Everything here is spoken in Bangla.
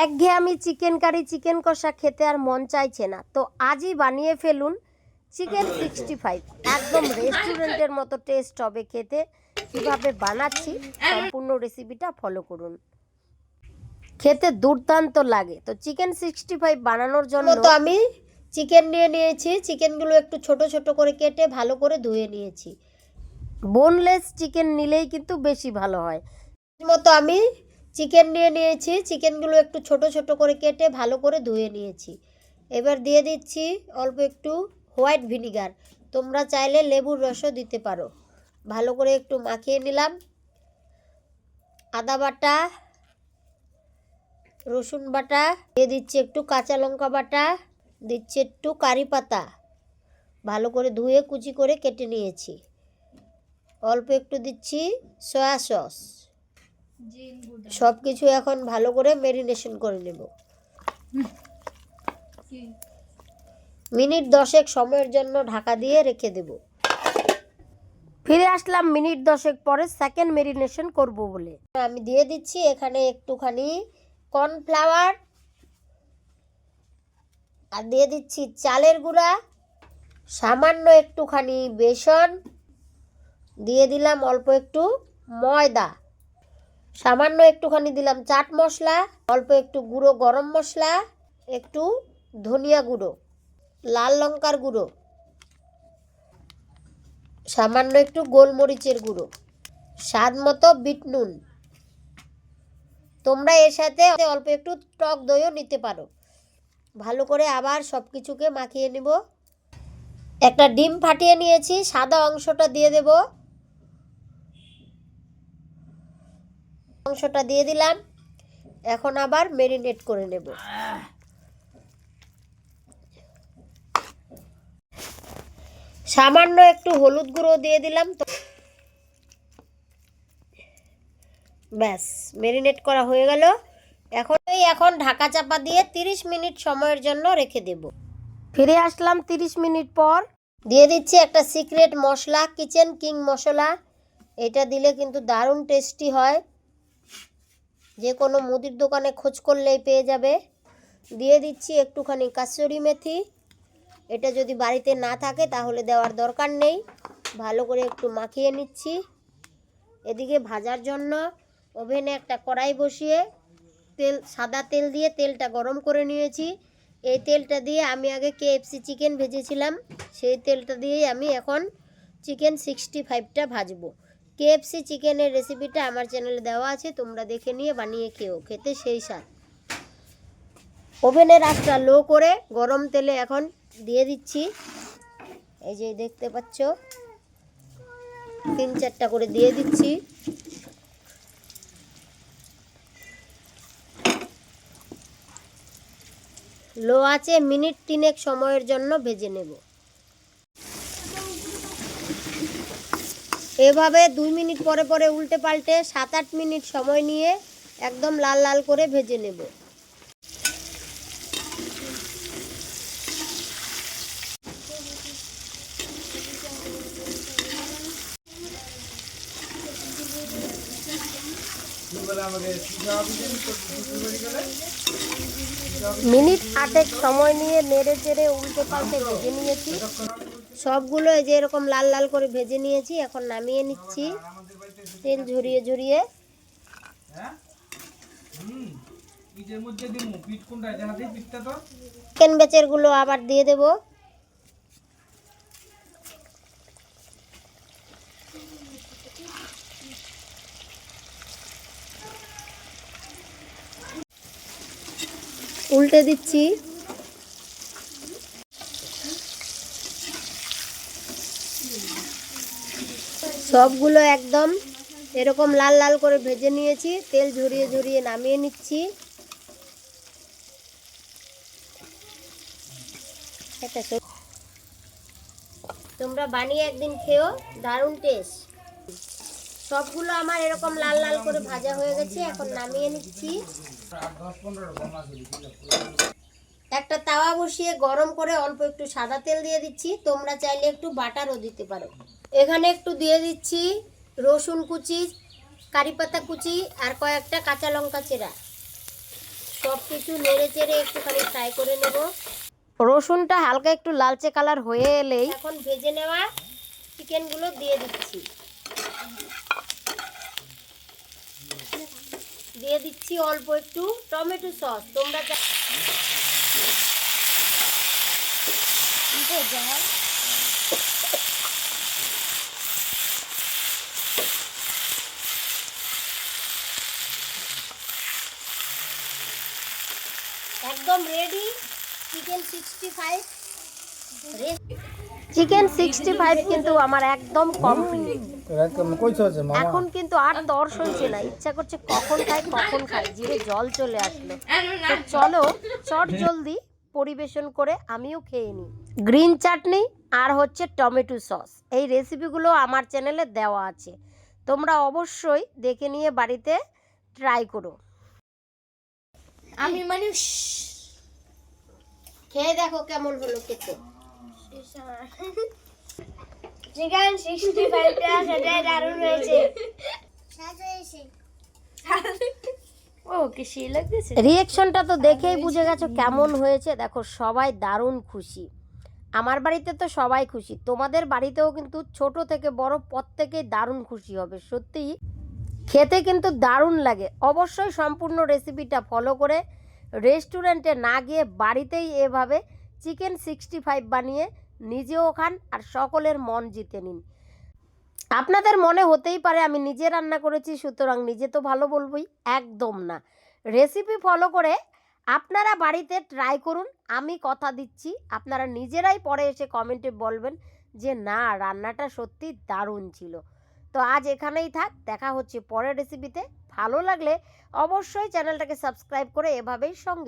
একঘেয়ে আমি চিকেন কারি চিকেন কষা খেতে আর মন চাইছে না। তো আজই বানিয়ে ফেলুন চিকেন সিক্সটি ফাইভ। একদম রেস্টুরেন্টের মতো টেস্ট হবে খেতে। কীভাবে বানাচ্ছি সম্পূর্ণ রেসিপিটা ফলো করুন। খেতে দুর্দান্ত লাগে। তো চিকেন সিক্সটি ফাইভ বানানোর জন্য তো আমি চিকেন নিয়ে নিয়েছি। চিকেনগুলো একটু ছোট ছোট করে কেটে ভালো করে ধুয়ে নিয়েছি। বোনলেস চিকেন নিলেই কিন্তু বেশি ভালো হয়। মতো আমি চিকেন নিয়ে নিয়েছি। চিকেনগুলো একটু ছোট ছোট করে কেটে ভালো করে ধুয়ে নিয়েছি। এবার দিয়ে দিচ্ছি অল্প একটু হোয়াইট ভিনিগার। তোমরা চাইলে লেবুর রসও দিতে পারো। ভালো করে একটু মাখিয়ে নিলাম। আদা বাটা, রসুন বাটা, দিয়ে দিচ্ছি একটু কাঁচা লঙ্কা বাটা, দিচ্ছি একটু কারি পাতা। ভালো করে ধুয়ে কুচি করে কেটে নিয়েছি। অল্প একটু দিচ্ছি সয়া সস। সব কিছু এখন ভালো করে মেরিনেশন করে নেব। মিনিট দশেক সময়ের জন্য ঢাকা দিয়ে রেখে দেব। ফিরে আসলাম মিনিট দশেক পরে সেকেন্ড মেরিনেশন করব বলে। আমি দিয়ে দিচ্ছি এখানে একটুখানি কর্নফ্লাওয়ার আর দিয়ে দিচ্ছি চালের গুঁড়া সামান্য একটুখানি বেসন দিয়ে দিলাম অল্প একটু ময়দা। সামান্য একটুখানি দিলাম চাট মশলা, অল্প একটু গুঁড়ো গরম মশলা, একটু ধনিয়া গুঁড়ো, লাল লঙ্কার গুঁড়ো, সামান্য একটু গোলমরিচের গুঁড়ো, স্বাদ মতো বিট নুন। তোমরা এর সাথে অল্প একটু টক দইও নিতে পারো। ভালো করে আবার সব কিছুকে মাখিয়ে নিব। একটা ডিম ফাটিয়ে নিয়েছি, সাদা অংশটা দিয়ে দেব। অংশটা দিয়ে দিলাম। এখন আবার মেরিনেট করে নেব। সামান্য একটু হলুদ গুঁড়ো দিয়ে দিলাম তো। ব্যাস মেরিনেট করা হয়ে গেল। এখন এই এখন ঢাকা চাপা দিয়ে 30 মিনিট সময়ের জন্য রেখে দেব। ফিরে আসলাম 30 মিনিট পর। দিয়ে দিচ্ছি একটা সিক্রেট মশলা কিচেন কিং মশলা। এটা দিলে কিন্তু দারুণ টেস্টি হয়। যে কোনো মুদির দোকানে খোঁজ করলেই পেয়ে যাবে। দিয়ে দিচ্ছি একটুখানি কাসুরি মেথি। এটা যদি বাড়িতে না থাকে তাহলে দেওয়ার দরকার নেই। ভালো করে একটু মাখিয়ে নিচ্ছি। এদিকে ভাজার জন্য ওভেনে একটা কড়াই বসিয়ে তেল, সাদা তেল দিয়ে তেলটা গরম করে নিয়েছি। এই তেলটা দিয়ে আমি আগে কেএফসি চিকেন ভেজেছিলাম। সেই তেলটা দিয়েই আমি এখন চিকেন সিক্সটি ফাইভটা ভাজবো। কেএফসি চিকেনের রেসিপিটা আমার চ্যানেলে দেওয়া আছে, তোমরা দেখে নিয়ে বানিয়ে খেও, খেতে সেই স্বাদ। ওভেনের আঁচটা লো করে গরম তেলে এখন দিয়ে দিচ্ছি। এই যে দেখতে পাচ্ছ, তিন চারটা করে দিয়ে দিচ্ছি। লো আছে, মিনিট তিনেক সময়ের জন্য ভেজে নেব। এভাবে দুই মিনিট পরে পরে উল্টে পাল্টে সাত আট মিনিট সময় নিয়ে একদম লাল লাল করে ভেজে নেব। মিনিট আটেক সময় নিয়ে নেড়ে চেড়ে উল্টে পাল্টে ভেজে নিয়েছি। সবগুলো যে এরকম লাল লাল করে ভেজে নিয়েছি, এখন নামিয়ে নিচ্ছি। তেল ঝরিয়ে ঝরিয়ে। চিকেন বেচেরগুলো আবার দিয়ে দেব। উল্টে দিচ্ছি। সবগুলো একদম এরকম লাল লাল করে ভেজে নিয়েছি। তেল ঝরিয়ে ঝরিয়ে নামিয়ে নিচ্ছি। তোমরা বানিয়ে একদিন খেও, দারুণ টেস্ট সবগুলো আমার এরকম লাল লাল করে ভাজা হয়ে গেছে, এখন নামিয়ে নিচ্ছি। একটা তাওয়া বসিয়ে গরম করে অল্প একটু সাদা তেল দিয়ে দিচ্ছি। তোমরা চাইলে একটু বাটারও দিতে পারো। এখানে একটু দিয়ে দিচ্ছি রসুন কুচি, কারি পাতা কুচি আর কয়েকটা কাঁচা লঙ্কা চেরা। সব কিছু নেড়ে চেড়ে একটুখানি ফ্রাই করে নেব। রসুনটা হালকা একটু লালচে কালার হয়ে এলেই এখন ভেজে নেওয়া চিকেনগুলো দিয়ে দিচ্ছি। দিয়ে দিচ্ছি অল্প একটু টমেটো সস। তোমরা একদম ready chicken sixty five chicken sixty five কিন্তু আমার একদম কমপ্লিট এখন কিন্তু আর দর সইছে না ইচ্ছা করছে কখন খাই কখন খাই জিভে জল চলে আসলো। তো চলো চট জলদি পরিবেশন করে আমিও খেয়ে নিই। গ্রিন চাটনি আর হচ্ছে টমেটো সস এই রেসিপিগুলো আমার চ্যানেলে দেওয়া আছে। তোমরা অবশ্যই দেখে নিয়ে বাড়িতে ট্রাই করো। আমি মানে খেয়ে দেখো কেমন হলো খেতে। চিকেন সিক্সটি ফাইভটা সেটাই দারুণ হয়েছে রিয়েকশনটা তো দেখেই বুঝে গেছো কেমন হয়েছে। দেখো, সবাই দারুণ খুশি। আমার বাড়িতে তো সবাই খুশি। তোমাদের বাড়িতেও কিন্তু ছোট থেকে বড় প্রত্যেকেই দারুণ খুশি হবে, সত্যি। খেতে কিন্তু দারুণ লাগে। অবশ্যই সম্পূর্ণ রেসিপিটা ফলো করে রেস্টুরেন্টে না গিয়ে বাড়িতেই এভাবে চিকেন সিক্সটি ফাইভ বানিয়ে নিজেও খান আর সকলের মন জিতে নিন। আপনাদের মনে হতেই পারে আমি নিজে রান্না করেছি, সুতরাং নিজে তো ভালো বলবই, একদম না। রেসিপি ফলো করে আপনারা বাড়িতে ট্রাই করুন, আমি কথা দিচ্ছি, আপনারা নিজেরাই পরে এসে কমেন্টে বলবেন যে, না, রান্নাটা সত্যি দারুণ ছিল। তো আজ এখানেই থাক, দেখা হচ্ছে পরের রেসিপিতে ভালো লাগলে অবশ্যই চ্যানেলটাকে সাবস্ক্রাইব করে এভাবেই সঙ্গে